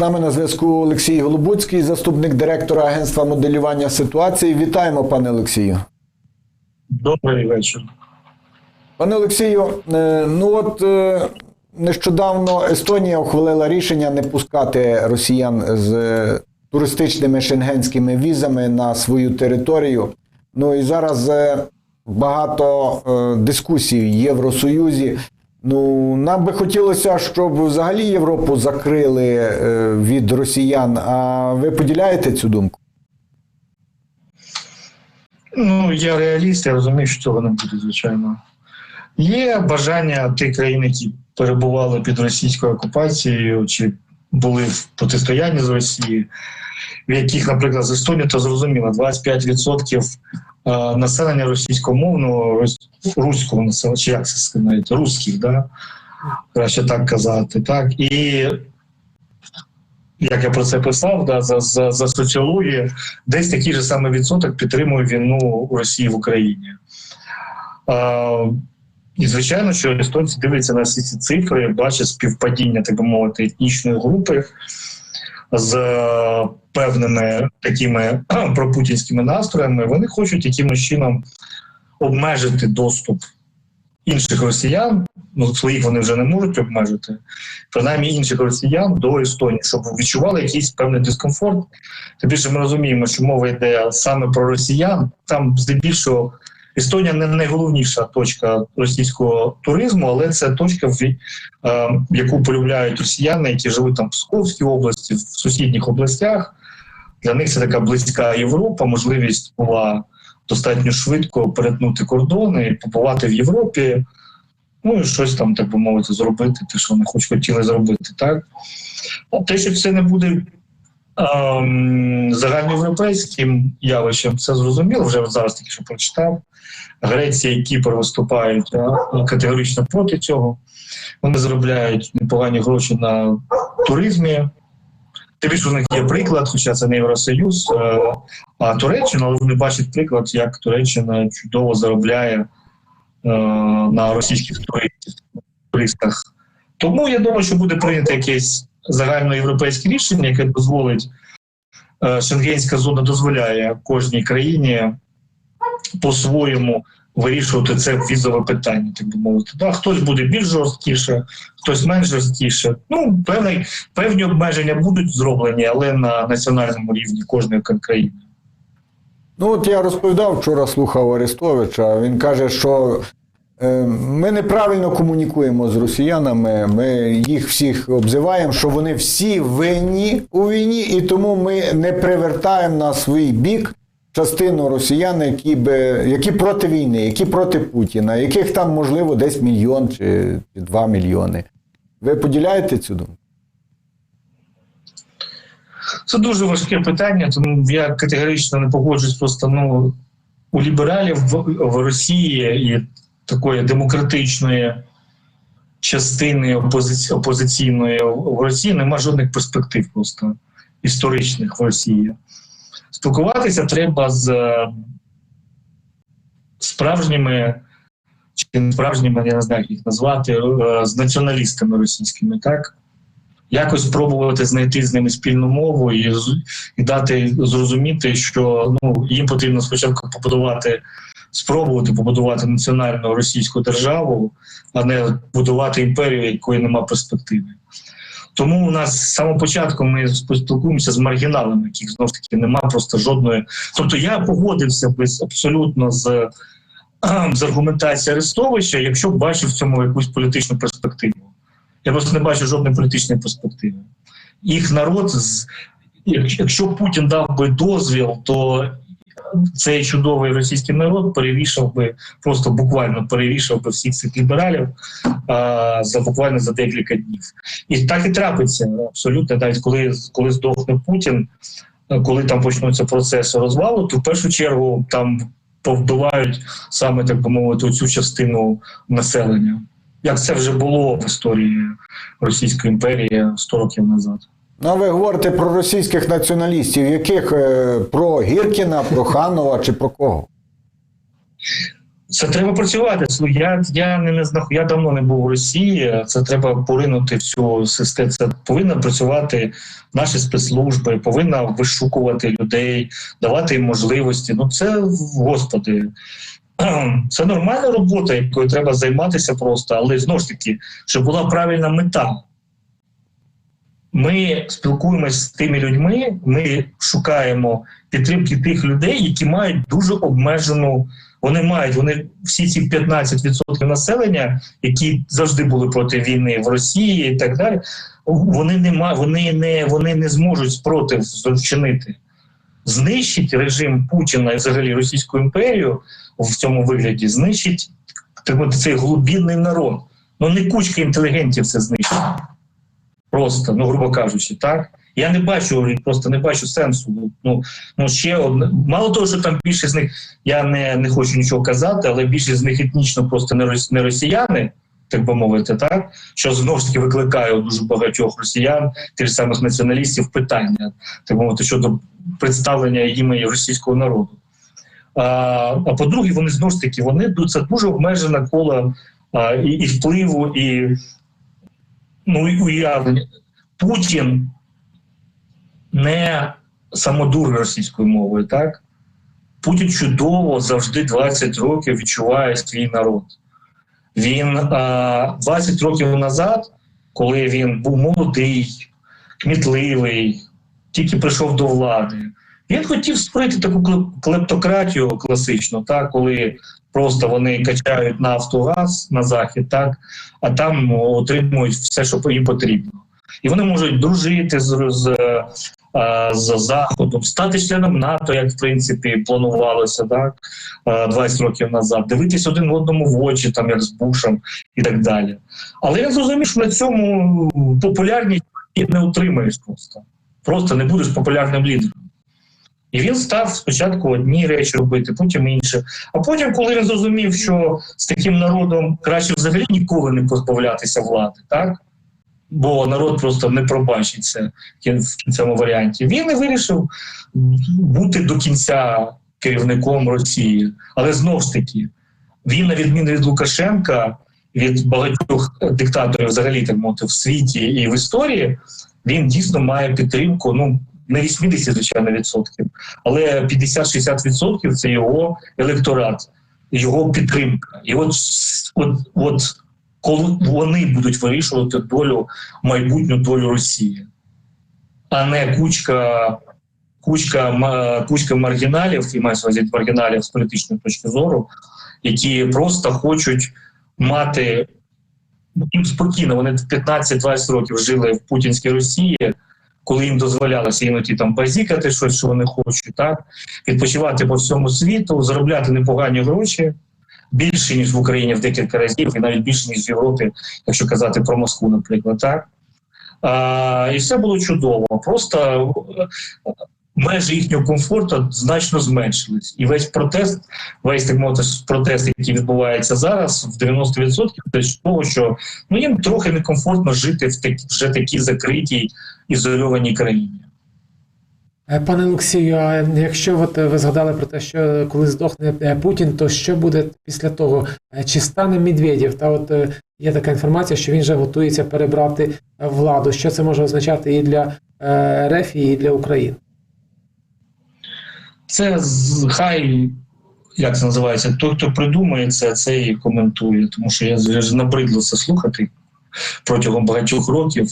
З нами на зв'язку Олексій Голубуцький, заступник директора Агентства моделювання ситуації. Вітаємо, пане Олексію. Добрий вечір. Пане Олексію, е, ну от е, нещодавно Естонія ухвалила рішення не пускати росіян з е, туристичними шенгенськими візами на свою територію. Ну і зараз багато дискусій в Євросоюзі. Ну, нам би хотілося, щоб взагалі Європу закрили е, від росіян. А ви поділяєте цю думку? Ну, я реаліст, я розумію, що цього не буде, звичайно. Є бажання тих країн, які перебували під російською окупацією, чи були в протистоянні з Росією, в яких, наприклад, з Естонії, то зрозуміло, 25% е, населення російськомовного, руського населення, чи як це сказати, русських, да? краще так казати. Так? І як я про це писав, да, за, за, за соціологію, десь такий же самий відсоток підтримує війну Росії в Україні. А, і звичайно, що естонці дивляться на всі ці цифри, бачать співпадіння, так би мовити, етнічної групи з е, певними такими пропутінськими настроями. Вони хочуть якимось чином обмежити доступ інших росіян. Ну, своїх вони вже не можуть обмежити, принаймні інших росіян до Естонії, щоб відчували якийсь певний дискомфорт. Тим більше ми розуміємо, що мова йде саме про росіян. Там здебільшого Естонія не найголовніша точка російського туризму, але це точка, в е, яку полюбляють росіяни, які живуть там в Псковській області, в сусідніх областях. Для них це така близька Європа, можливість була достатньо швидко перетнути кордони побувати в Європі. Ну і щось там, так би мовити, зробити, те, що вони хоч хотіли зробити, так? А те, що це не буде ем, загальноєвропейським явищем, це зрозуміло, вже зараз тільки що прочитав. Греція і Кіпр виступають категорично проти цього. Вони заробляють непогані гроші на туризмі. Тим більше у них є приклад, хоча це не Євросоюз, е, а Туреччина, але вони бачать приклад, як Туреччина чудово заробляє е, на російських туристах. Тому я думаю, що буде прийнято якесь загальноєвропейське рішення, яке дозволить е, Шенгенська зона дозволяє кожній країні по-своєму вирішувати це візове питання, так би мовити. Да, хтось буде більш жорсткіше, хтось менш жорсткіше. Ну, певні, певні обмеження будуть зроблені, але на національному рівні кожної країни. Ну, от я розповідав вчора, слухав Арестовича. Він каже, що ми неправильно комунікуємо з росіянами. Ми їх всіх обзиваємо, що вони всі винні у війні, і тому ми не привертаємо на свій бік частину росіян, які би які проти війни, які проти Путіна, яких там можливо десь мільйон чи, чи два мільйони. Ви поділяєте цю думку? Це дуже важке питання, тому я категорично не погоджуюсь просто ну, у лібералів в, в Росії і такої демократичної частини опозиці, опозиційної в Росії нема жодних перспектив просто історичних в Росії. Спілкуватися треба з е, справжніми чи не справжніми, я не знаю, як їх назвати, е, з націоналістами російськими, так? якось спробувати знайти з ними спільну мову і, і дати зрозуміти, що ну, їм потрібно спочатку побудувати, спробувати побудувати національну російську державу, а не будувати імперію, якої немає перспективи. Тому у нас з самого початку ми спілкуємося з маргіналами, яких знов таки немає просто жодної. Тобто я погодився би абсолютно з, з аргументацією Арестовича, якщо б бачив в цьому якусь політичну перспективу. Я просто не бачу жодної політичної перспективи. Їх народ, якщо Путін дав би дозвіл, то цей чудовий російський народ перевішав би, просто буквально перевішав би всіх цих лібералів а, за буквально за декілька днів. І так і трапиться абсолютно, навіть коли, коли здохне Путін, коли там почнуться процеси розвалу, то в першу чергу там повбивають саме так би мовити цю частину населення як це вже було в історії Російської імперії 100 років назад. Ну, ви говорите про російських націоналістів, яких е, про Гіркіна, про Ханова чи про кого? Це треба працювати. Я, я не, не знах... я давно не був у Росії. Це треба поринути в цю систему. Це повинна працювати наші спецслужби, повинна вишукувати людей, давати їм можливості. Ну це господи. Це нормальна робота, якою треба займатися просто, але знову ж таки, щоб була правильна мета. Ми спілкуємося з тими людьми, ми шукаємо підтримки тих людей, які мають дуже обмежену. Вони мають вони всі ці 15% населення, які завжди були проти війни в Росії і так далі. Вони не ма, вони не вони не зможуть спротив зчинити. Знищить режим Путіна і взагалі Російську імперію в цьому вигляді, знищить цей глубинний народ. Ну не кучка інтелігентів це знищить. Просто, ну грубо кажучи, так. Я не бачу, просто не бачу сенсу. Ну, ну ще одне. Мало того, що там більшість з них, я не, не хочу нічого казати, але більшість з них етнічно просто не, рос- не росіяни, так би мовити, так що знову ж таки викликає у дуже багатьох росіян, тих самих націоналістів, питання, так би мовити, щодо представлення їм російського народу. А, а по-друге, вони знову ж таки, вони це дуже обмежена коло і, і впливу, і ну, уявлення. Путін не самодур російською мовою, так? Путін чудово завжди 20 років відчуває свій народ. Він а, 20 років назад, коли він був молодий, кмітливий, тільки прийшов до влади, він хотів створити таку клеп- клептократію класичну, так, коли просто вони качають нафту газ на захід, так, а там отримують все, що їм потрібно. І вони можуть дружити з, з, е, з Заходом, стати членом НАТО, як в принципі планувалося так, е, 20 років назад, дивитись один одному в очі, там як з Бушем і так далі. Але він зрозумів, що на цьому популярність не утримаєш просто. Просто не будеш популярним лідером. І він став спочатку одні речі робити, потім інші. А потім, коли він зрозумів, що з таким народом краще взагалі ніколи не позбавлятися влади, так? Бо народ просто не пробачить це в кінцевому варіанті. Він і вирішив бути до кінця керівником Росії. Але знову ж таки, він, на відміну від Лукашенка, від багатьох диктаторів, взагалі так мовити, в світі і в історії, він дійсно має підтримку. Ну не 80, звичайно, відсотків, але 50-60% це його електорат, його підтримка. І от, от, от коли вони будуть вирішувати долю майбутню долю Росії, а не кучка. Кучка, кучка маргіналів, і маю увазі маргіналів з політичної точки зору, які просто хочуть мати їм спокійно. Вони 15-20 років жили в путінській Росії, коли їм дозволялося іноді там базікати щось, що вони хочуть, так відпочивати по всьому світу, заробляти непогані гроші більше ніж в Україні в декілька разів, і навіть більше ніж в Європі, якщо казати про Москву, наприклад, так. А, і все було чудово. Просто межі їхнього комфорту значно зменшились. І весь протест, весь так мовити, протест, який відбувається зараз, в 90% це з того, що ну їм трохи некомфортно жити в такі вже такій закритій ізольованій країні. Е, Пане Олексію, а якщо от ви згадали про те, що коли здохне е, Путін, то що буде після того? Е, Чи стане Медведєв? Та от є така інформація, що він вже готується перебрати владу. Що це може означати і для РФ, і для України? Це хай як це називається, той, хто придумає це, це і коментує, тому що я вже набридло це слухати протягом багатьох років.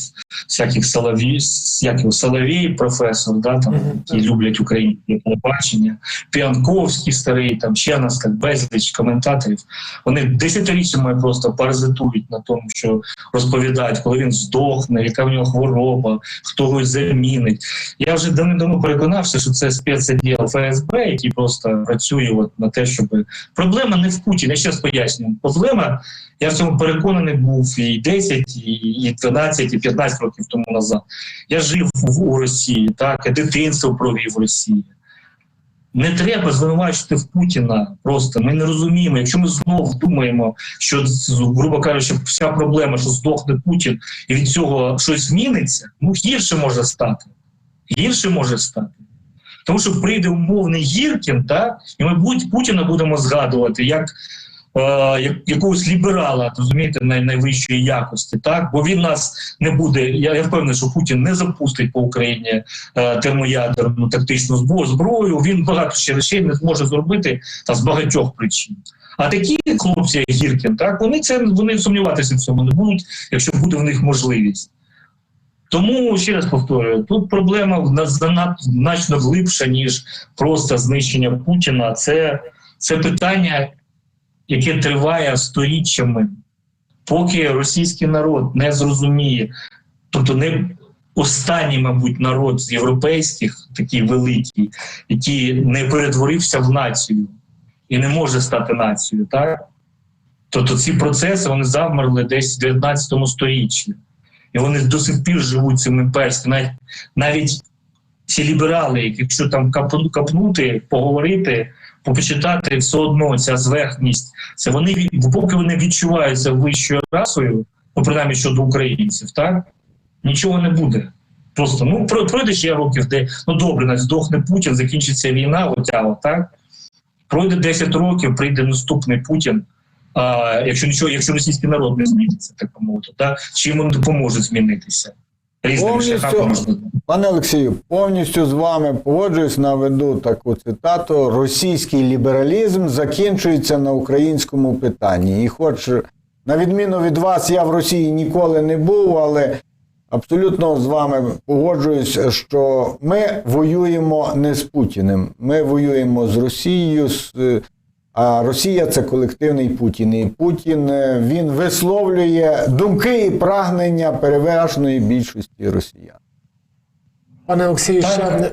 Всяких Соловій, всяких Соловій, професор, да, там, які люблять українське телебачення, Піанковський старий, там ще нас так безліч коментаторів. Вони десятиріччями просто паразитують на тому, що розповідають, коли він здохне, яка в нього хвороба, хто його замінить. Я вже давно переконався, що це спецділ ФСБ, який просто працює от на те, щоб проблема не в Путіні. Я ще раз пояснюю. Проблема, я в цьому переконаний був і 10, і- і 12, і 15 років тому назад. Я жив у Росії, так, дитинство провів в Росії. Не треба звинувачувати в Путіна. Просто ми не розуміємо. Якщо ми знову думаємо, що грубо кажучи, вся проблема, що здохне Путін, і від цього щось зміниться, ну гірше може стати. Гірше може стати. Тому що прийде умовний Гіркін, так, і ми будь Путіна будемо згадувати як якогось ліберала, розумієте, найвищої якості, так бо він нас не буде. Я, я впевнений, що Путін не запустить по Україні е, термоядерну тактичну зброю. Він багато ще речей не зможе зробити та з багатьох причин. А такі хлопці, як Гіркін, так вони це вони сумніватися в цьому не будуть, якщо буде в них можливість. Тому ще раз повторюю, тут проблема в нас значно глибша, ніж просто знищення Путіна. Це, це питання, яке триває сторіччями, поки російський народ не зрозуміє, тобто не останній, мабуть, народ з європейських, такий великий, який не перетворився в націю і не може стати нацією, так? Тобто ці процеси вони завмерли десь в 19 сторіччі. І вони до сих пір живуть цим імперством. Навіть, навіть ці ліберали, якщо там капнути, поговорити, почитати, все одно ця зверхність, це вони поки вони відчуваються вищою расою, ну принаймні щодо українців, так нічого не буде. Просто ну про- пройде ще років, де ну добре, навіть здохне Путін, закінчиться війна, оця, так пройде 10 років, прийде наступний Путін. А, якщо нічого, якщо російський народ не зміниться, так би мовити, так чи йому не допоможе змінитися різними Повністю. шляхами. Пане Олексію, повністю з вами погоджуюсь, наведу таку цитату: російський лібералізм закінчується на українському питанні. І хоч, на відміну від вас, я в Росії ніколи не був, але абсолютно з вами погоджуюсь, що ми воюємо не з Путіним, ми воюємо з Росією. з- А Росія це колективний Путін. І Путін е, він висловлює думки і прагнення переважної більшості росіян. Пане Олексію, ще не-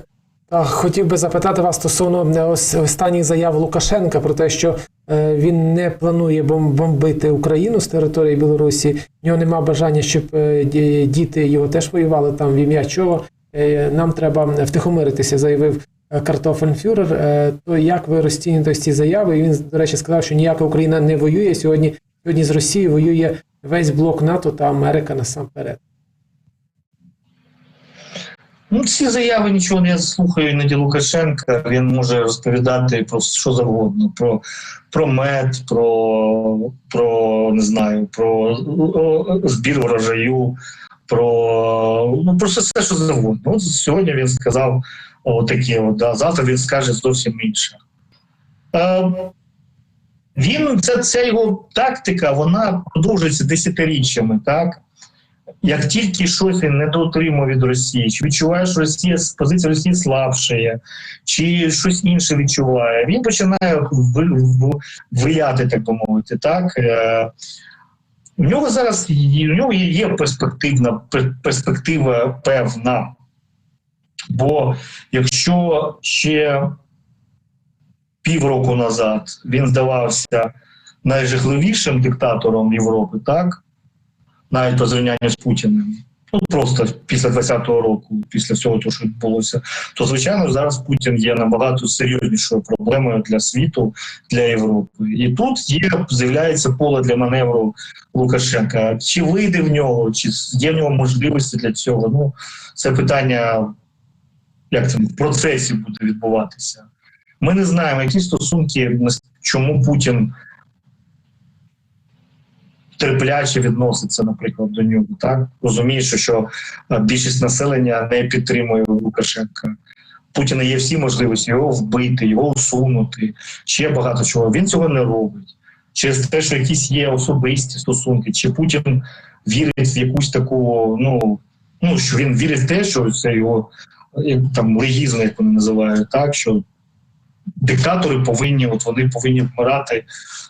хотів би запитати вас стосовно е, останніх заяв Лукашенка про те, що е, він не планує бомбити Україну з території Білорусі. В нього нема бажання, щоб діти його теж воювали там в ім'я чого. Нам треба втихомиритися, заявив е, картофельфюрер. Е, То як ви розцінюєте ці заяви? І він, до речі, сказав, що ніяка Україна не воює сьогодні. Сьогодні з Росією воює весь блок НАТО та Америка насамперед. Ну, ці заяви нічого не слухаю іноді Лукашенка. Він може розповідати про що завгодно: про, про мед, про, про не знаю, про збір врожаю, про ну просто все, що завгодно. От сьогодні він сказав отаке, от, да, завтра він скаже зовсім інше. Е, він це, ця його тактика, вона продовжується десятиріччями, так? як тільки щось він не доотримує від Росії, чи відчуває, що Росія позиція Росії слабшає, чи щось інше відчуває, він починає ви- вияти, так би мовити. Так? Е, У нього зараз у нього є перспективна перспектива певна. Бо якщо ще півроку назад він здавався найжахливішим диктатором Європи, так? навіть по зрівнянню з Путіним. Ну просто після 20-го року, після всього того, що відбулося, то звичайно зараз Путін є набагато серйознішою проблемою для світу, для Європи. І тут є з'являється поле для маневру Лукашенка. Чи вийде в нього, чи є в нього можливості для цього? Ну це питання, як це в процесі буде відбуватися. Ми не знаємо, які стосунки, чому Путін терпляче відноситься, наприклад, до нього. Так розумієш, що е, більшість населення не підтримує Лукашенка. Путіна є всі можливості його вбити, його усунути, ще багато чого. Він цього не робить. Через те, що якісь є особисті стосунки, чи Путін вірить в якусь таку, ну ну що він вірить в те, що це його там легізм, як вони називають, так що диктатори повинні, от вони повинні вмирати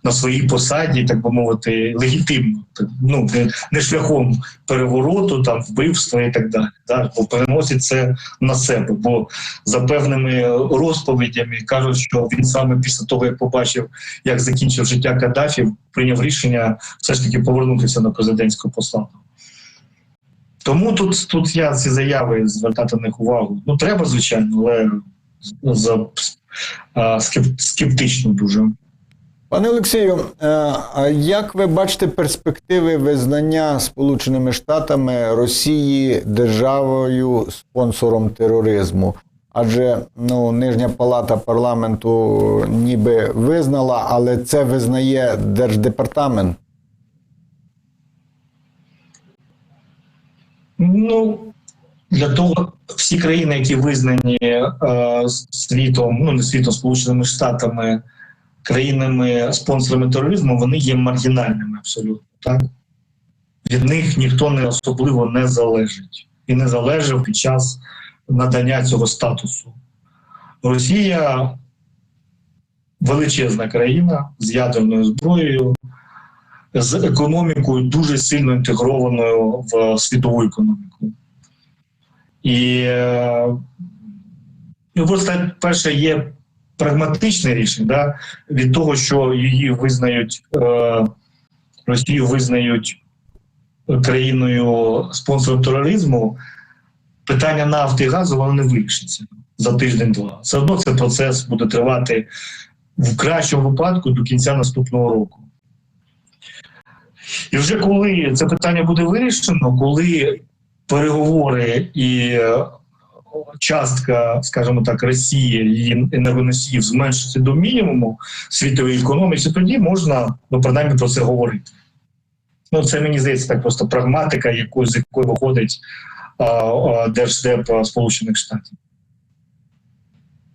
на своїй посаді, так би мовити, легітимно, ну не, не шляхом перевороту, там вбивства і так далі. Так? Бо переносять це на себе. Бо за певними розповідями кажуть, що він саме після того, як побачив, як закінчив життя Каддафі, прийняв рішення все ж таки повернутися на президентську посаду. Тому тут, тут я ці заяви звертати на них увагу. Ну треба, звичайно, але за а, скептично дуже. Пане Олексію, е, а як ви бачите перспективи визнання Сполученими Штатами Росії державою спонсором тероризму? Адже ну, нижня палата парламенту ніби визнала, але це визнає Держдепартамент. Ну для того всі країни, які визнані е, світом, ну не світом, Сполученими Штатами, країнами спонсорами тероризму, вони є маргінальними абсолютно. Так від них ніхто не особливо не залежить і не залежав під час надання цього статусу. Росія величезна країна з ядерною зброєю, з економікою дуже сильно інтегрованою в світову економіку. І е, ну, просто перше є прагматичне рішення да, від того, що її визнають е, Росію визнають країною спонсором тероризму. Питання нафти і газу воно не вирішиться за тиждень-два. Все одно цей процес буде тривати в кращому випадку до кінця наступного року. І вже коли це питання буде вирішено, коли переговори і е, частка, скажімо так, Росії її енергоносіїв зменшиться до мінімуму світовій економіці, тоді можна ну, принаймні про це говорити. Ну, це мені здається так просто прагматика, яку, з якої виходить а, а, Держдеп Сполучених Штатів.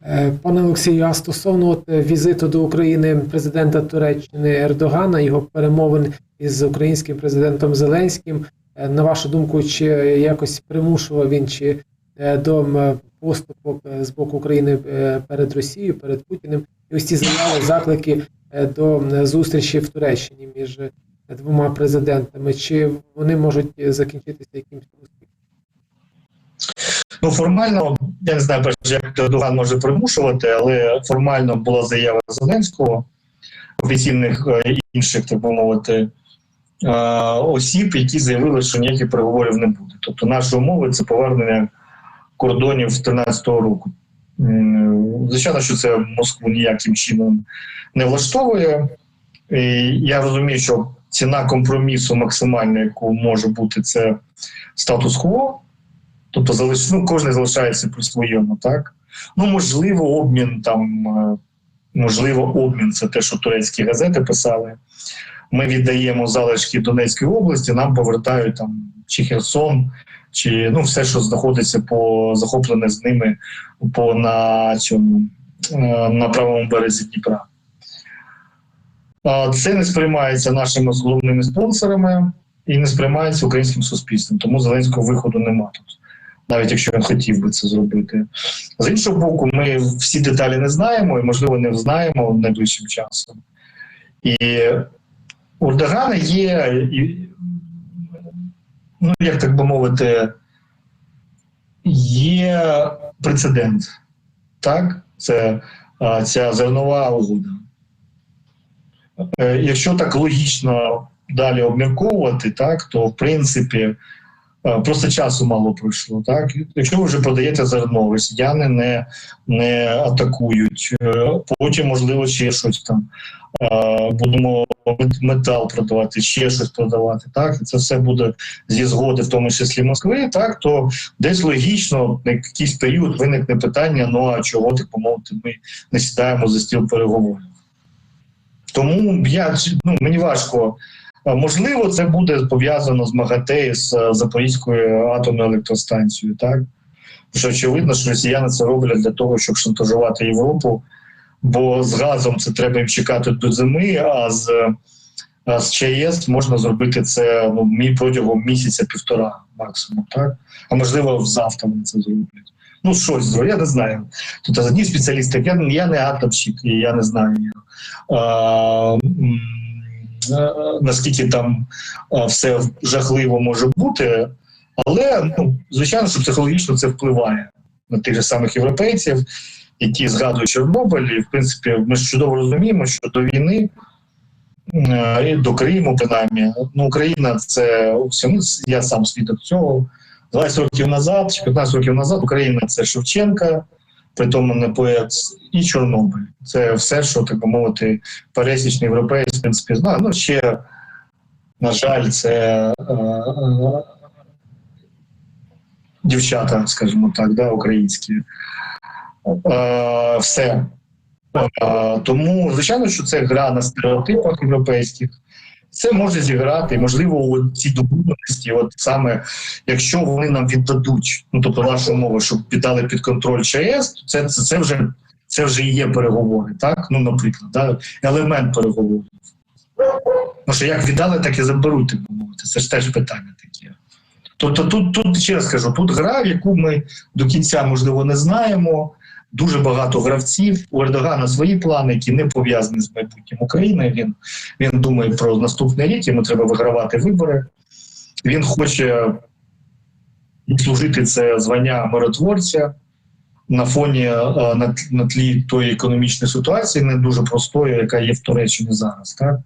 Е, Пане Олексію, а стосовно от візиту до України президента Туреччини Ердогана, його перемовин із українським президентом Зеленським, е, на вашу думку, чи якось примушував він чи е, до е, з боку України перед Росією, перед Путіним, і ось ці заяви, заклики до зустрічі в Туреччині між двома президентами, чи вони можуть закінчитися якимось? Ну, формально, я не знаю, як Ердоган може примушувати, але формально була заява Зеленського, офіційних е, інших, так би мовити, е, осіб, які заявили, що ніяких переговорів не буде. Тобто наші умови це повернення кордонів 2013 року. Звичайно, що це Москву ніяким чином не влаштовує. І я розумію, що ціна компромісу максимальна, яку може бути, це статус-кво. Тобто залиш... ну, кожен залишається при своєму, так? Ну, можливо, обмін там, е, можливо, обмін це те, що турецькі газети писали. Ми віддаємо залишки Донецької області, нам повертають там чи Херсон, чи ну, все, що знаходиться по захоплене з ними по на цьому е, на правому березі Дніпра. Це не сприймається нашими головними спонсорами і не сприймається українським суспільством, тому зеленського виходу нема тут навіть якщо він хотів би це зробити. З іншого боку, ми всі деталі не знаємо і, можливо, не знаємо найближчим часом. І у Ердогана є, ну, як так би мовити, є прецедент. Так? Це ця зернова угода. Е, Якщо так логічно далі обмірковувати, так, то в принципі. Е, Просто часу мало пройшло. Так, якщо ви вже продаєте зерно, росіяни не, не атакують. Е, Потім, можливо, ще щось там е, будемо метал продавати, ще щось продавати. Так, і це все буде зі згоди, в тому числі Москви. Так, то десь логічно на якийсь період виникне питання: ну а чого так помовити, ми не сідаємо за стіл переговорів. Тому я ну, мені важко. Можливо, це буде пов'язано з МАГАТЕ з е, Запорізькою атомною електростанцією, так? Що очевидно, що росіяни це роблять для того, щоб шантажувати Європу, бо з газом це треба їм чекати до зими, а з, а з ЧАЕС можна зробити це ну, протягом місяця-півтора максимум, так? А можливо, завтра вони це зроблять. Ну, щось зроблять, я не знаю. Тут одні спеціалісти, я, я не атомщик, і я не знаю. А, е, наскільки там е, все жахливо може бути, але ну, звичайно, що психологічно це впливає на тих же самих європейців, які згадують Чорнобиль. І, в принципі, ми ж чудово розуміємо, що до війни. е, і До Криму, принаймні, ну Україна це я сам свідок цього. 20 років назад, чи 15 років назад Україна це Шевченка, притому не поет, і Чорнобиль. Це все, що так мовити, пересічний європейський, в принципі. Ну, ще, на жаль, це е, е, дівчата, скажімо так, да, українські. Е, все. Е, тому, звичайно, що це гра на стереотипах європейських. Це може зіграти, можливо, у ці домовленості, от саме якщо вони нам віддадуть, ну тобто нашу умову, щоб віддали під контроль ЧАЕС, то це, це, це вже це вже і є переговори, так? Ну, наприклад, да? елемент переговорів. Тому що як віддали, так і заберуть, так мовити. Це ж теж питання таке. Тобто тут, тут ще раз кажу, тут гра, яку ми до кінця, можливо, не знаємо. Дуже багато гравців. У Ердогана свої плани, які не пов'язані з майбутнім України. Він, він думає про наступний рік, йому треба вигравати вибори. Він хоче служити це звання миротворця на фоні е, на, на тлі тої економічної ситуації, не дуже простої, яка є в Туреччині зараз. Так?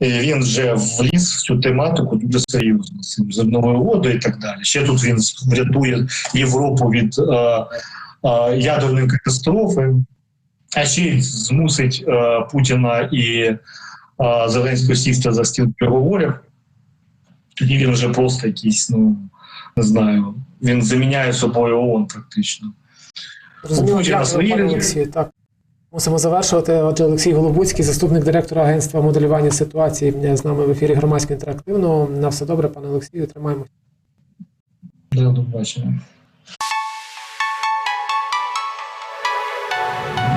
І він вже вліз в цю тематику дуже серйозно з зерновою угодою і так далі. Ще тут він врятує Європу від е, ядерної катастрофи, а ще й змусить е, Путіна і е, Зеленського сісти за стіл переговорів. Тоді він вже просто якийсь, ну не знаю, він заміняє собою ООН практично. Дякую. Олексію. Так. Мусимо завершувати. Отже, Олексій Голобуцький, заступник директора агентства моделювання ситуації, е, з нами в ефірі громадського інтерактивного. На все добре, пане Олексію, тримаємо. До побачення.